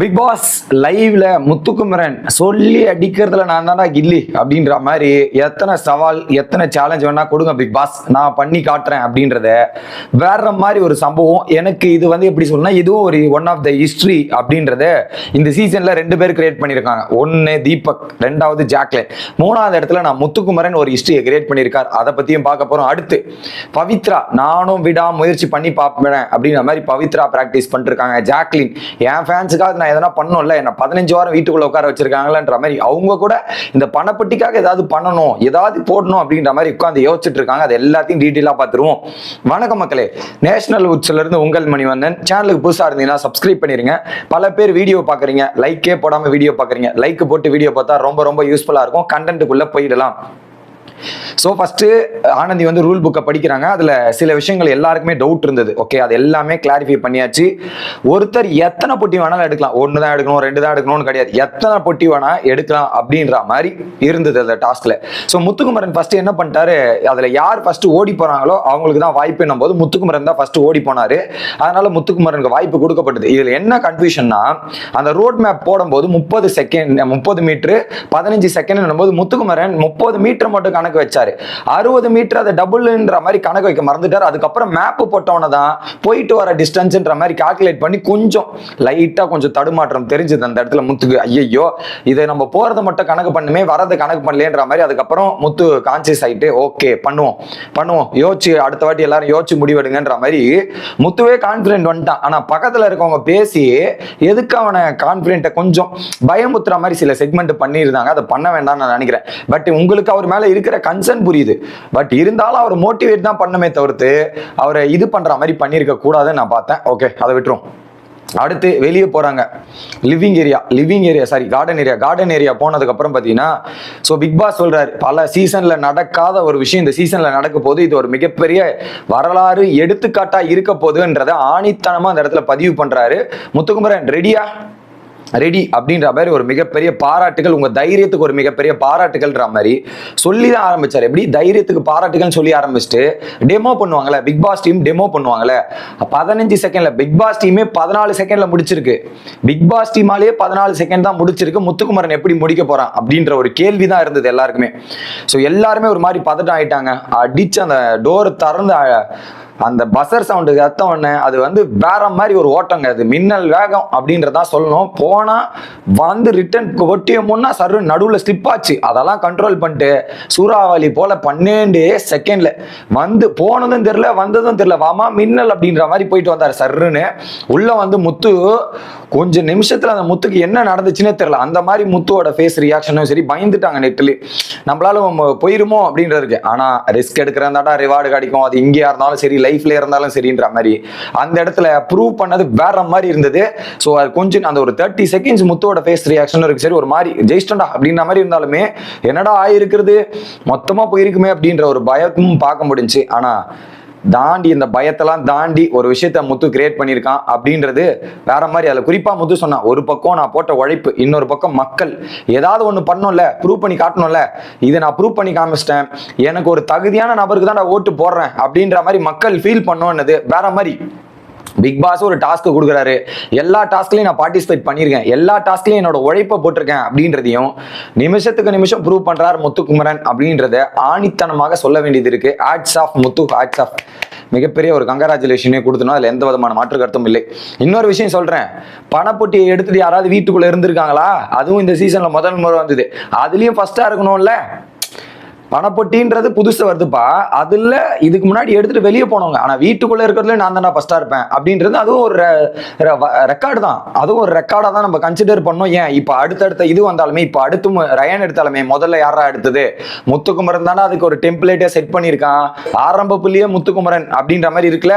Big pass லைவ்ல முத்துக்குமரன் சொல்லி அடிக்கிறதுல நான் தான்டா கில்லி அப்படின்ற மாதிரி எத்தனை சவால் எத்தனை சேலஞ்ச் வேணா கொடுங்க பிக் பாஸ். நான் பண்ணி காட்டுறேன் அப்படின்றத வேற மாதிரி ஒரு சம்பவம். எனக்கு இது வந்து எப்படி சொல்லணும்னா இதுவும் ஒரு ஒன் ஆஃப் த ஹிஸ்ட்ரி அப்படின்றத இந்த சீசன்ல ரெண்டு பேர் கிரியேட் பண்ணியிருக்காங்க ஒன்னு தீபக் ரெண்டாவது ஜாக்லின். மூணாவது இடத்துல நான் முத்துக்குமரன் ஒரு ஹிஸ்டரியை கிரியேட் பண்ணியிருக்கார் அதை பத்தியும் பார்க்க போறோம். அடுத்து பவித்ரா நானும் விடா முயற்சி பண்ணி பார்ப்பேன் அப்படின்ற மாதிரி பவித்ரா பிராக்டிஸ் பண்ணிருக்காங்க. ஜாக்லின் என் ஃபேன்ஸுக்காக நான் எதனா பண்ணணும்ல என்ன பதினஞ்சு வாரம் வீட்டுக்குள்ள உட்கார வச்சிருக்காங்களன்ற மாதிரி அவங்க கூட இந்த பணப்பட்டிக்காக ஏதாவது பண்ணணும் ஏதாவது போடணும் அப்படின்ற மாதிரி உட்காந்து யோசிச்சுட்டு இருக்காங்க. அது எல்லாத்தையும் டீட்டெயிலாக பார்த்துருவோம். வணக்கம் மக்களே. நேஷனல் உட்ஸ்ல இருந்து உங்கள் மணிவண்ணன். சேனலுக்கு புதுசாக இருந்தீங்கன்னா சப்ஸ்கிரைப் பண்ணிருங்க. பல பேர் வீடியோ பார்க்குறீங்க. லைக்கே போடாமல் வீடியோ பார்க்குறீங்க. லைக் போட்டு வீடியோ பார்த்தா ரொம்ப ரொம்ப யூஸ்ஃபுல்லாக இருக்கும். கண்டென்ட்டுக்குள்ளே போயிடலாம். ஸோ ஃபஸ்ட்டு ஆனந்தி வந்து ரூல் புக்கை படிக்கிறாங்க. அதில் சில விஷயங்கள் எல்லாருக்குமே டவுட் இருந்தது. ஓகே அது எல்லாமே கிளாரிஃபை பண்ணியாச்சு. ஒருத்தர் எத்தனை பொட்டி வேணாலும் எடுக்கலாம். ஒன்று தான் எடுக்கணும் ரெண்டு தான் எடுக்கணும்னு கிடையாது. எத்தனை பொட்டி வேணால் எடுக்கலாம் அப்படின்ற மாதிரி இருந்தது அந்த டாஸ்கில் ஸோ முத்துக்குமரன் ஃபஸ்ட்டு என்ன பண்ணிட்டாரு? அதில் யார் ஃபஸ்ட்டு ஓடி போகிறாங்களோ அவங்களுக்கு தான் வாய்ப்புன்னும் போது முத்துக்குமரன் தான் ஃபஸ்ட்டு ஓடி போனார். அதனால் முத்துக்குமரனுக்கு வாய்ப்பு கொடுக்கப்பட்டது. இதில் என்ன கன்ஃபியூஷன்னா அந்த ரோட் மேப் போடும்போது முப்பது செகண்ட் முப்பது மீட்ரு பதினஞ்சு செகண்ட் போது முத்துக்குமரன் முப்பது மீட்டர் மட்டும் கணக்கு வச்சாரு. அறுபது மீட்டர் அதை டபுள்ன்ற மாதிரி கணக்கு வைக்க மறந்துட்டார். அதுக்கப்புறம் மேப் போட்டவன தான் போயிட்டு வர டிஸ்டன்ஸ்ன்ற மாதிரி கால்குலேட் பண்ணி கொஞ்சம் லைட்டாக கொஞ்சம் தடுமாற்றம் தெரிஞ்சது அந்த இடத்துல முத்துக்கு. ஐயையோ இதை நம்ம போறதை மட்டும் கணக்கு பண்ணுமே வரதை கணக்கு பண்ணலேன்ற மாதிரி அதுக்கப்புறம் முத்து கான்சியஸ் ஆயிட்டு ஓகே பண்ணுவோம். பண்ணுவோம். யோசிச்சு அடுத்த வாட்டி எல்லாரும் யோசிச்சு முடிவெடுங்கன்ற மாதிரி முத்துவே கான்ஃபிடென்ட் வந்துட்டான். ஆனா பக்கத்துல இருக்கவங்க பேசி எதுக்கு அவனை கான்ஃபிடென்ட்டை கொஞ்சம் பயமுத்துற மாதிரி சில செக்மெண்ட் பண்ணியிருந்தாங்க. அதை பண்ண வேண்டாம்னு நான் நினைக்கிறேன். பட் உங்களுக்கு அவர் மேல இருக்கிற கன்சர்ன் புரியுது. பட் இருந்தாலும் அவர் மோட்டிவேட் தான் பண்ணமே தவிர்த்து அவரை இது பண்ற மாதிரி பண்ணியிருக்க கூடாதுன்னு நான் பார்த்தேன். ஓகே அதை விட்டுரும். அடுத்து வெளியே போறாங்க. Living area living area sorry garden area garden area போனதுக்கு அப்புறம் பார்த்தீங்கன்னா ஸோ பிக் பாஸ் சொல்றாரு பல சீசன்ல நடக்காத ஒரு விஷயம் இந்த சீசன்ல நடக்க போது இது ஒரு மிகப்பெரிய வரலாறு எடுத்துக்காட்டா இருக்க போகுதுன்றதை ஆணித்தனமா அந்த இடத்துல பதிவு பண்றாரு. முத்துக்குமரன் ரெடியா ரெடி அப்படின்ற மாதிரி ஒரு மிகப்பெரிய பாராட்டுகள் உங்க தைரியத்துக்கு ஒரு மிகப்பெரிய பாராட்டுகள்ன்ற மாதிரி சொல்லி தான் ஆரம்பிச்சார். எப்படி? தைரியத்துக்கு பாராட்டுகள்னு சொல்லி ஆரம்பிச்சுட்டு டெமோ பண்ணுவாங்கல்ல பிக் பாஸ் டீம் டெமோ பண்ணுவாங்களே பதினஞ்சு செகண்ட்ல பிக் பாஸ் டீமே பதினாலு செகண்ட்ல முடிச்சிருக்கு. பிக் பாஸ் டீமாலேயே பதினாலு செகண்ட் தான் முடிச்சிருக்கு. முத்துக்குமரன் எப்படி முடிக்க போறான் அப்படின்ற ஒரு கேள்வி தான் இருந்தது எல்லாருக்குமே. ஸோ எல்லாருமே ஒரு மாதிரி பதட்டம் ஆயிட்டாங்க. அடிச்சு அந்த டோர் திறந்து அந்த பசர் சவுண்டு அர்த்தம் உடனே அது வந்து வேற மாதிரி ஒரு ஓட்டங்க. அது மின்னல் வேகம் அப்படின்றதான் சொல்லணும். போனால் வந்து ரிட்டன் ஒட்டிய முன்னா சரு நடுவில் ஸ்லிப் ஆச்சு. அதெல்லாம் கண்ட்ரோல் பண்ணிட்டு சூறாவளி போல பன்னெண்டு செகண்ட்ல வந்து போனதும் தெரியல வந்ததும் தெரியல. வாமா மின்னல் அப்படின்ற மாதிரி போயிட்டு வந்தார் சர்ருன்னு உள்ள வந்து முத்து கொஞ்சம் நிமிஷத்துல அந்த முத்துக்கு என்ன நடந்துச்சுன்னே தெரியல. அந்த மாதிரி முத்துவோட ஃபேஸ் ரியாக்ஷனும் சரி பயந்துட்டாங்க நெட்டில் நம்மளால போயிருமோ அப்படின்றது ஆனா ரிஸ்க் எடுக்கிறதாடா ரிவார்டு கிடைக்கும். அது இங்கேயா இருந்தாலும் சரி லைஃப்ல இருந்தாலும் சரின்ற மாதிரி. அந்த இடத்துல ப்ரூவ் பண்ணது வேற மாதிரி இருந்தது. ஸோ அது கொஞ்சம் அந்த ஒரு தேர்ட்டி செகண்ட்ஸ் முத்தோட ஃபேஸ் ரியாக்ஷன் இருக்கு. சரி ஒரு மாதிரி ஜெயிச்சிட்டா அப்படின்ற மாதிரி இருந்தாலுமே என்னடா ஆயிருக்கிறது? மொத்தமா போயிருக்குமே அப்படின்ற ஒரு பயமும் பார்க்க முடிஞ்சுச்சு. ஆனா தாண்டி இந்த பயத்தெல்லாம் தாண்டி ஒரு விஷயத்த முத்து கிரியேட் பண்ணியிருக்கான் அப்படின்றது வேற மாதிரி. அதில் குறிப்பாக முத்து சொன்னான் ஒரு பக்கம் நான் போட்ட உழைப்பு இன்னொரு பக்கம் மக்கள். ஏதாவது ஒன்று பண்ணணும்ல ப்ரூவ் பண்ணி காட்டணும்ல. இதை நான் ப்ரூவ் பண்ணி காமிச்சிட்டேன். எனக்கு ஒரு தகுதியான நபருக்கு தான் நான் ஓட்டு போடுறேன் அப்படின்ற மாதிரி மக்கள் ஃபீல் பண்ணோன்னது வேற மாதிரி. பிக் பாஸ் ஒரு டாஸ்க் கொடுக்குறாரு. எல்லா டாஸ்க்லையும் நான் பார்ட்டிசிபேட் பண்ணியிருக்கேன். எல்லா டாஸ்க்லையும் என்னோட உழைப்பை போட்டிருக்கேன் அப்படின்றதையும் நிமிஷத்துக்கு நிமிஷம் ப்ரூவ் பண்றார் முத்துக்குமரன் அப்படின்றத ஆணித்தனமாக சொல்ல வேண்டியது இருக்கு. Hats off Muthu hats off மிகப்பெரிய ஒரு கங்கராச்சுலேஷனே கொடுத்தனும் அதில் எந்த விதமான மாற்று கருத்தும் இல்லை. இன்னொரு விஷயம் சொல்றேன். பணப்பொட்டியை எடுத்துட்டு யாராவது வீட்டுக்குள்ள இருந்திருக்காங்களா? அதுவும் இந்த சீசன்ல முதல் முறை வந்தது. அதுலயும் ஃபர்ஸ்டா இருக்கணும்ல. பணப்பொட்டின்றது புதுசு வருதுப்பா. அதுல இதுக்கு முன்னாடி எடுத்துட்டு வெளியே போனவங்க. ஆனா வீட்டுக்குள்ள இருக்கிறதுல நான் தானே ஃபஸ்ட்டாக இருப்பேன். அப்படின்றது அதுவும் ஒரு ரெக்கார்டு தான். அதுவும் ஒரு ரெக்கார்டா தான் நம்ம கன்சிடர் பண்ணோம். ஏன்? இப்போ அடுத்தடுத்த இது வந்தாலுமே இப்போ அடுத்து மு- ரயன் எடுத்தாலுமே முதல்ல யாரா எடுத்தது? முத்துக்குமரன் தானே அதுக்கு ஒரு டெம்ப்ளேட்டே செட் பண்ணியிருக்கான். ஆரம்ப புள்ளியே முத்துக்குமரன் அப்படின்ற மாதிரி இருக்குல்ல?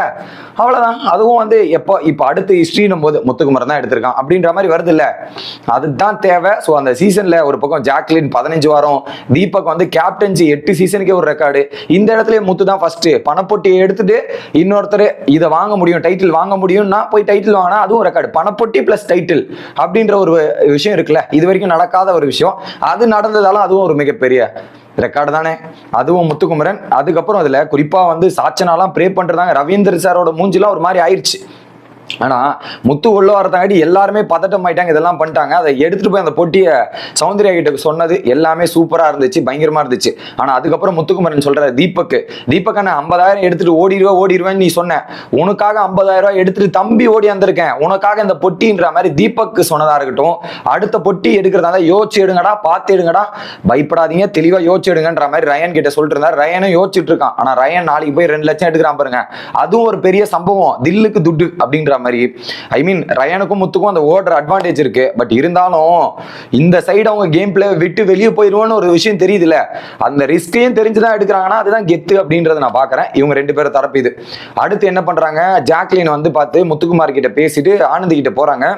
அவ்வளவுதான். அதுவும் வந்து எப்போ இப்போ அடுத்து ஹிஸ்ட்ரினும் போது முத்துக்குமரன் தான் எடுத்திருக்கான். அப்படின்ற மாதிரி வருது இல்ல அதுதான் தேவை. ஸோ அந்த சீசன்ல ஒரு பக்கம் ஜாக்லின் பதினஞ்சு வாரம் தீபக் வந்து கேப்டன்சி எட்டு சீசனுக்கே ஒரு ரெக்கார்டு இந்த இடத்துல முத்து தான் ஃபர்ஸ்ட் பணப்பொட்டியை எடுத்துட்டு இன்னொருத்தர் இதை வாங்க முடியும் டைட்டில் வாங்க முடியும்னா போய் டைட்டில் வாங்கினா அதுவும் ரெக்கார்டு பணப்பொட்டி பிளஸ் டைட்டில் அப்படின்ற ஒரு விஷயம் இருக்குல்ல இது வரைக்கும் நடக்காத ஒரு விஷயம். அது நடந்ததாலும் அதுவும் ஒரு மிகப்பெரிய ரெக்கார்டு தானே. அதுவும் முத்துக்குமரன். அதுக்கப்புறம் அதுல குறிப்பா வந்து சாச்சனாலாம் ப்ரே பண்றதாங்க. ரவீந்தர் சாரோட மூஞ்சிலாம் ஒரு மாதிரி ஆயிடுச்சு ஆனா முத்து உள்ள வரதாண்டி எல்லாருமே பதட்டம் ஆயிட்டாங்க இதெல்லாம் பண்ணிட்டாங்க. அதை எடுத்துட்டு போய் அந்த பொட்டியை சௌந்தர்யா கிட்ட சொன்னது எல்லாமே சூப்பரா இருந்துச்சு பயங்கரமா இருந்துச்சு. ஆனா அதுக்கப்புறம் முத்துக்குமரன் சொல்ற தீபக் தீபக் அண்ணா ஐம்பதாயிரம் எடுத்துட்டு ஓடிடுவா ஓடிடுவேன்னு நீ சொன்ன. உனக்காக ஐம்பதாயிரம் ரூபாய் எடுத்துட்டு தம்பி ஓடி வந்திருக்கேன். உனக்காக இந்த பொட்டின்ற மாதிரி தீபக் சொன்னதா இருக்கட்டும். அடுத்த பொட்டி எடுக்கிறதா இருந்தா யோசிச்சு எடுங்கடா பார்த்து எடுங்கடா. பயப்படாதீங்க தெளிவா யோசிச்சு எடுங்கன்ற மாதிரி ரயன் கிட்ட சொல்லிட்டு இருந்தார் ரயனும் யோசிச்சுட்டு இருக்கான். ஆனா ரயன் நாளைக்கு போய் ரெண்டு லட்சம் எடுக்கிறான் பாருங்க. அதுவும் ஒரு பெரிய சம்பவம். தில்லுக்கு துட்டு அப்படின்ற மாதிரி ஐ மீன் ரயானுக்கும் முத்துக்கும் அந்த ஓடுற அட்வான்டேஜ் இருக்கு. பட் இருந்தாலும் இந்த சைடு அவங்க கேம் பிளே விட்டு வெளியே போயிடுவோன்னு ஒரு விஷயம் தெரியுதுல்ல. அந்த ரிஸ்கையும் தெரிஞ்சுதான் எடுக்கிறாங்கன்னா அதுதான் கெத்து அப்படின்றத நான் பாக்குறேன் இவங்க ரெண்டு பேரும் தரப்பு இது. அடுத்து என்ன பண்றாங்க? ஜாக்லின் வந்து பார்த்து முத்துக்குமார் கிட்ட பேசிட்டு ஆனந்தி கிட்ட போறாங்க.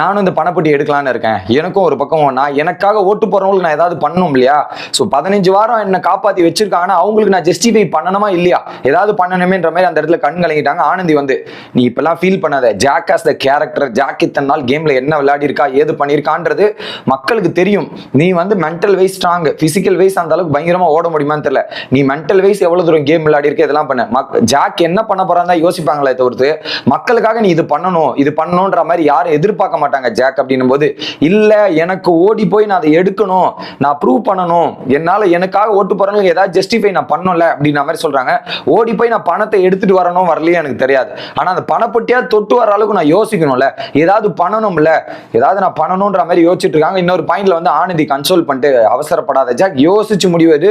நானும் இந்த பணப்பட்டி எடுக்கலான்னு இருக்கேன். எனக்கும் ஒரு பக்கம் நான் எனக்காக ஓட்டு போறவங்களுக்கு நான் ஏதாவது பண்ணணும் இல்லையா? ஸோ பதினஞ்சு வாரம் என்ன காப்பாத்தி வச்சிருக்காங்க அவங்களுக்கு நான் ஜஸ்டிஃபை பண்ணணுமா இல்லையா? ஏதாவது பண்ணணுமேன்ற மாதிரி அந்த இடத்துல கண் கலங்கிட்டாங்க. ஆனந்தி வந்து நீ இப்பெல்லாம் ஃபீல் பண்ணாத. Jack as the character Jack இத்தனை நாள் கேம்ல என்ன விளையாடி இருக்கா ஏது பண்ணியிருக்கான்றது மக்களுக்கு தெரியும். நீ வந்து mental wise strong physical wise அந்த அளவுக்கு பயங்கரமா ஓட முடியுமான்னு தெரியல. நீ மென்டல் வைஸ் எவ்வளவு தூரம் கேம் விளையாடி இருக்க இதெல்லாம் பண்ண. மக் ஜாக் என்ன பண்ண போறான்னு தான் யோசிப்பாங்களே தவிர்த்து மக்களுக்காக நீ இது பண்ணணும் இது பண்ணணுன்ற மாதிரி யாரும் எதிர்பார்க்க மாட்டாங்க ஜாக் அப்படின்னும் போது இல்ல எனக்கு ஓடி போய் நான் அதை எடுக்கணும் நான் ப்ரூவ் பண்ணணும் என்னால எனக்காக ஓட்டு போறவங்களுக்கு ஏதாவது ஜஸ்டிஃபை நான் பண்ணல அப்படின்ற மாதிரி சொல்றாங்க. ஓடி போய் நான் பணத்தை எடுத்துட்டு வரணும் வரலையே எனக்கு தெரியாது. ஆனா அந்த பணப்பட்டியா தொட்டு வர அளவுக்கு நான் யோசிக்கணும்ல. ஏதாவது பண்ணணும்ல. ஏதாவது நான் பண்ணணும்ன்ற மாதிரி யோசிச்சுட்டு இருக்காங்க. இன்னொரு பாயிண்ட்ல வந்து ஆனந்தி கன்சோல் பண்ணிட்டு அவசரப்படாத ஜாக் யோசிச்சு முடிவது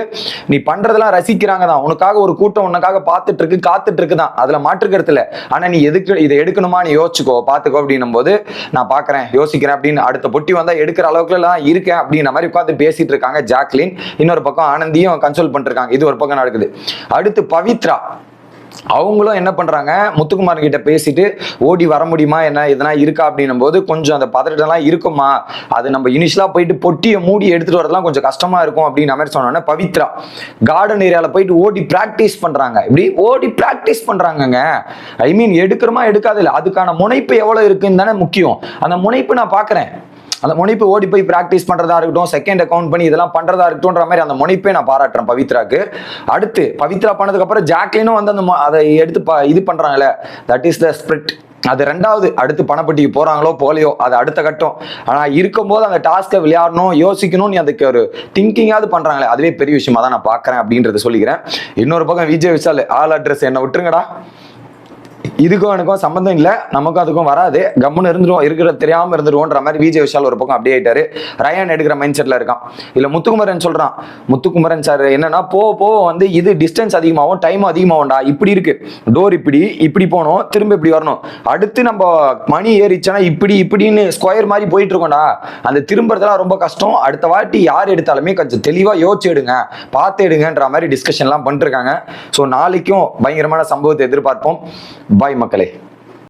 நீ பண்றதெல்லாம் ரசிக்கிறாங்க தான். உனக்காக ஒரு கூட்டம் உனக்காக பார்த்துட்டு இருக்கு காத்துட்டு இருக்கு தான். அதுல மாற்றுக்கிறது இல்ல. ஆனா நீ எதுக்கு இதை எடுக்கணுமா நீ யோசிச்சுக்கோ பாத்துக்கோ அப்படின்னும் போது நான் பாக்குறேன் யோசிக்கிறேன் அப்படின்னு அடுத்த பொட்டி வந்தா எடுக்கிற அளவுக்கு எல்லாம் இருக்கேன் அப்படின்ற மாதிரி உட்காந்து பேசிட்டு இருக்காங்க ஜாக்லின். இன்னொரு பக்கம் ஆனந்தியும் கன்சோல் பண்ணிருக்காங்க இது ஒரு பக்கம் நடக்குது. அடுத்து பவித்ரா. அவங்களும் என்ன பண்ணுறாங்க முத்துக்குமார் கிட்ட பேசிட்டு ஓடி வர முடியுமா? என்ன எதனா இருக்கா? அப்படின்னும் போது கொஞ்சம் அந்த பதட்டம்லாம் இருக்குமா? அது நம்ம இனிஷியலாக போயிட்டு பொட்டியை மூடி எடுத்துகிட்டு வரதுலாம் கொஞ்சம் கஷ்டமாக இருக்கும் அப்படின்னு மாதிரி சொன்னோன்னே பவித்ரா கார்டன் ஏரியாவில் போயிட்டு ஓடி ப்ராக்டிஸ் பண்ணுறாங்க இப்படி ஓடி ப்ராக்டிஸ் பண்ணுறாங்கங்க ஐ மீன் எடுக்கிறோமா எடுக்காது இல்லை. அதுக்கான முனைப்பு எவ்வளோ இருக்குன்னு தானே முக்கியம். அந்த முனைப்பு நான் பார்க்குறேன் அந்த முனைப்பு ஓடி போய் பிராக்டிஸ் பண்றதா இருக்கட்டும் செகண்ட் அக்கௌண்ட் பண்ணி இதெல்லாம் பண்றதா இருக்கட்டும்ன்ற மாதிரி அந்த முனைப்பே நான் பாராட்டுறேன் பவித்ராக்கு. அடுத்து பவித்ரா பண்ணதுக்கு அப்புறம் ஜாக்லினும் வந்து அந்த அதை எடுத்து ப- இது பண்றாங்கல்ல தட் இஸ் த ஸ்பிரிட் அது ரெண்டாவது அடுத்து பணப்பட்டிக்கு போறாங்களோ போலையோ அது அடுத்த கட்டம். ஆனா இருக்கும்போது அந்த டாஸ்க்கை விளையாடணும் யோசிக்கணும் நீ அதுக்கு ஒரு திங்கிங்காவது பண்றாங்களே அதுவே பெரிய விஷயமா தான் நான் பாக்குறேன் அப்படின்றத சொல்லிக்கிறேன். இன்னொரு பக்கம் விஜய் விஷால் ஆல் அட்ரஸ் என்ன விட்டுருங்கடா. இதுக்கும் எனக்கும் சம்மந்தம் இல்லை. நமக்கும் அதுக்கும் வராது. கம்முன்னு இருந்துருவோம். இருக்கிற தெரியாம இருந்துருவோன்ற மாதிரி விஜய் விஷால் ஒரு பக்கம் அப்படியே ஆயிட்டாரு. ரயான் எடுக்கிற மைண்ட் செட்ல இருக்கான். இல்ல முத்துக்குமரன் சொல்றான். முத்துக்குமரன் சார் என்னன்னா போ போ வந்து இது டிஸ்டன்ஸ் அதிகமாகும் டைம் அதிகமாகும்டா இப்படி இருக்கு. டோர் இப்படி இப்படி போகணும். திரும்ப இப்படி வரணும். அடுத்து நம்ம மணி ஏறிச்சுன்னா இப்படி இப்படின்னு ஸ்கொயர் மாதிரி போயிட்டு இருக்கோம்டா அந்த திரும்புறதுலாம் ரொம்ப கஷ்டம். அடுத்த வாட்டி யார் எடுத்தாலுமே கொஞ்சம் தெளிவா யோசிச்சு எடுங்க. பார்த்து எடுங்கன்ற மாதிரி டிஸ்கஷன்லாம் பண்ணிருக்காங்க ஸோ நாளைக்கும் பயங்கரமான சம்பவத்தை எதிர்பார்ப்போம். பாய் மக்களே.